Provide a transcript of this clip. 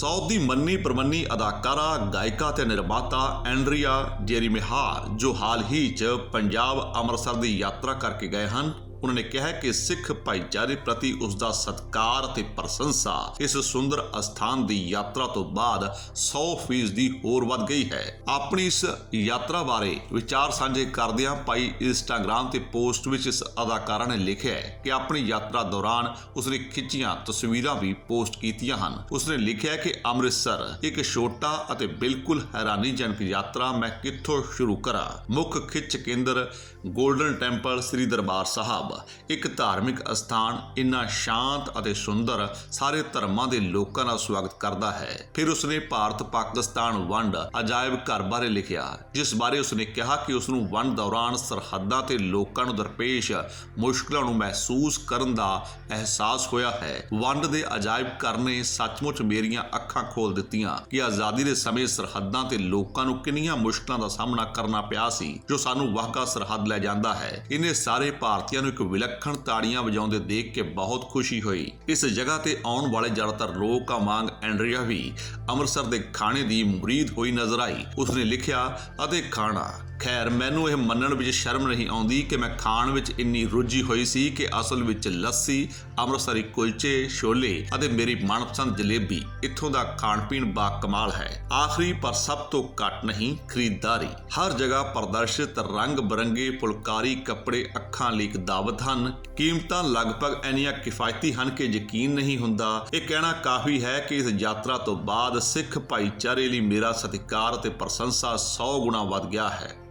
South ਦੀ ਮੰਨੀ ਪ੍ਰਮੰਨੀ ਅਦਾਕਾਰਾ, ਗਾਇਕਾ ਤੇ ਨਿਰਮਾਤਾ ਐਂਡਰੀਆ ਜੇਰੀਮਿਹਾਰ ਜੋ ਹਾਲ ਹੀ 'ਚ ਪੰਜਾਬ ਅੰਮ੍ਰਿਤਸਰ ਦੀ ਯਾਤਰਾ ਕਰਕੇ ਗਏ ਹਨ। ਉਹਨਾਂ ਨੇ ਕਿਹਾ ਕਿ ਸਿੱਖ ਭਾਈਚਾਰੇ ਪ੍ਰਤੀ ਉਸ ਦਾ ਸਤਿਕਾਰ ਅਤੇ ਪ੍ਰਸ਼ੰਸਾ ਇਸ ਸੁੰਦਰ ਅਸਥਾਨ ਦੀ ਯਾਤਰਾ ਤੋਂ ਬਾਅਦ 100% ਦੀ ਹੋਰ ਵੱਧ ਗਈ ਹੈ। ਆਪਣੀ ਇਸ ਯਾਤਰਾ ਬਾਰੇ ਵਿਚਾਰ ਸਾਂਝੇ ਕਰਦਿਆਂ ਭਾਈ ਇੰਸਟਾਗ੍ਰam ਤੇ ਪੋਸਟ ਵਿੱਚ ਇਸ ਅਦਾਕਾਰਾ ਨੇ ਲਿਖਿਆ ਹੈ ਕਿ ਆਪਣੀ ਯਾਤਰਾ ਦੌਰਾਨ ਉਸਨੇ ਖਿੱਚੀਆਂ ਤਸਵੀਰਾਂ ਵੀ ਪੋਸਟ ਕੀਤੀਆਂ ਹਨ। ਉਸਨੇ ਲਿਖਿਆ ਕਿ ਅੰਮ੍ਰਿਤਸਰ ਇੱਕ ਛੋਟਾ ਅਤੇ ਬਿਲਕੁਲ ਹੈਰਾਨੀਜਨਕ ਯਾਤਰਾ ਮੈਂ ਕਿੱਥੋਂ ਸ਼ੁਰੂ ਕਰਾਂ? ਮੁੱਖ ਖਿੱਚ ਕੇਂਦਰ ਗੋਲਡਨ ਟੈਂਪਲ ਸ੍ਰੀ ਦਰਬਾਰ ਸਾਹਿਬ। ਇੱਕ ਧਾਰਮਿਕ ਅਸਥਾਨ, ਇੰਨਾ ਸ਼ਾਂਤ ਅਤੇ ਸੁੰਦਰ ਸਾਰੇ ਧਰਮਾਂ ਦੇ ਲੋਕਾਂ ਦਾ ਸਵਾਗਤ ਕਰਦਾ ਹੈ। ਫਿਰ ਉਸਨੇ ਭਾਰਤ ਪਾਕਿਸਤਾਨ ਵੰਡ ਅਜਾਇਬ ਘਰ ਬਾਰੇ ਲਿਖਿਆ, ਜਿਸ ਬਾਰੇ ਉਸਨੇ ਕਿਹਾ ਕਿ ਉਸ ਨੂੰ ਵੰਡ ਦੌਰਾਨ ਸਰਹੱਦਾਂ ਤੇ ਲੋਕਾਂ ਨੂੰ ਦਰਪੇਸ਼ ਮੁਸ਼ਕਲਾਂ ਨੂੰ ਮਹਿਸੂਸ ਕਰਨ ਦਾ ਅਹਿਸਾਸ ਹੋਇਆ ਹੈ। ਵੰਡ ਦੇ ਅਜਾਇਬ ਘਰ ਨੇ ਸੱਚਮੁੱਚ ਮੇਰੀਆਂ ਅੱਖਾਂ ਖੋਲ ਦਿੱਤੀਆਂ ਕਿ ਆਜ਼ਾਦੀ ਦੇ ਸਮੇਂ ਸਰਹੱਦਾਂ ਤੇ ਲੋਕਾਂ ਨੂੰ ਕਿੰਨੀਆਂ ਮੁਸ਼ਕਲਾਂ ਦਾ ਸਾਹਮਣਾ ਕਰਨਾ ਪਿਆ ਸੀ, ਜੋ ਸਾਨੂੰ ਵਾਹਗਾ ਸਰਹੱਦ ਲੈ ਜਾਂਦਾ ਹੈ। ਇਹਨੇ ਸਾਰੇ ਭਾਰਤੀਆਂ ਨੂੰ ਇੱਕ ਵਿਲੱਖਣ ਤਾੜੀਆਂ ਵਜਾਉਂਦੇ ਦੇਖ ਕੇ ਬਹੁਤ ਖੁਸ਼ੀ ਹੋਈ। ਇਸ ਜਗ੍ਹਾ ਤੇ ਆਉਣ ਵਾਲੇ ਜ਼ਿਆਦਾਤਰ ਲੋਕਾਂ ਵਾਂਗ ਐਂਡਰੀਆ ਵੀ ਅੰਮ੍ਰਿਤਸਰ ਦੇ ਖਾਣੇ ਦੀ ਮੁਰੀਦ ਹੋਈ ਨਜ਼ਰ ਆਈ। ਉਸਨੇ ਲਿਖਿਆ ਅਤੇ ਖਾਣਾ। ਖੈਰ, ਮੈਨੂੰ ਇਹ ਮੰਨਣ ਵਿੱਚ ਸ਼ਰਮ ਨਹੀਂ ਆਉਂਦੀ ਕਿ ਮੈਂ ਖਾਣ ਵਿੱਚ ਇੰਨੀ ਰੁੱਝੀ ਹੋਈ ਸੀ ਕਿ ਅਸਲ ਵਿੱਚ ਲੱਸੀ, ਅੰਮ੍ਰਿਤਸਰੀ ਕੁਲਚੇ, ਛੋਲੇ ਅਤੇ ਮੇਰੀ ਮਨਪਸੰਦ ਜਲੇਬੀ ਇੱਥੋਂ ਦਾ ਖਾਣ ਪੀਣ ਬਾ ਕਮਾਲ ਹੈ। ਆਖਰੀ ਪਰ ਸਭ ਤੋਂ ਘੱਟ ਨਹੀਂ, ਖਰੀਦਦਾਰੀ। ਹਰ ਜਗ੍ਹਾ ਪ੍ਰਦਰਸ਼ਿਤ ਰੰਗ ਬਰੰਗੇ ਫੁਲਕਾਰੀ ਕੱਪੜੇ ਅੱਖਾਂ ਲਈ ਇੱਕ ਦਾਵਤ ਹਨ। ਕੀਮਤਾਂ ਲਗਭਗ ਇੰਨੀਆਂ ਕਿਫਾਇਤੀ ਹਨ ਕਿ ਯਕੀਨ ਨਹੀਂ ਹੁੰਦਾ। ਇਹ ਕਹਿਣਾ ਕਾਫੀ ਹੈ ਕਿ ਇਸ ਯਾਤਰਾ ਤੋਂ ਬਾਅਦ ਸਿੱਖ ਭਾਈਚਾਰੇ ਲਈ ਮੇਰਾ ਸਤਿਕਾਰ ਅਤੇ ਪ੍ਰਸ਼ੰਸਾ 100 ਗੁਣਾ ਵੱਧ ਗਿਆ ਹੈ।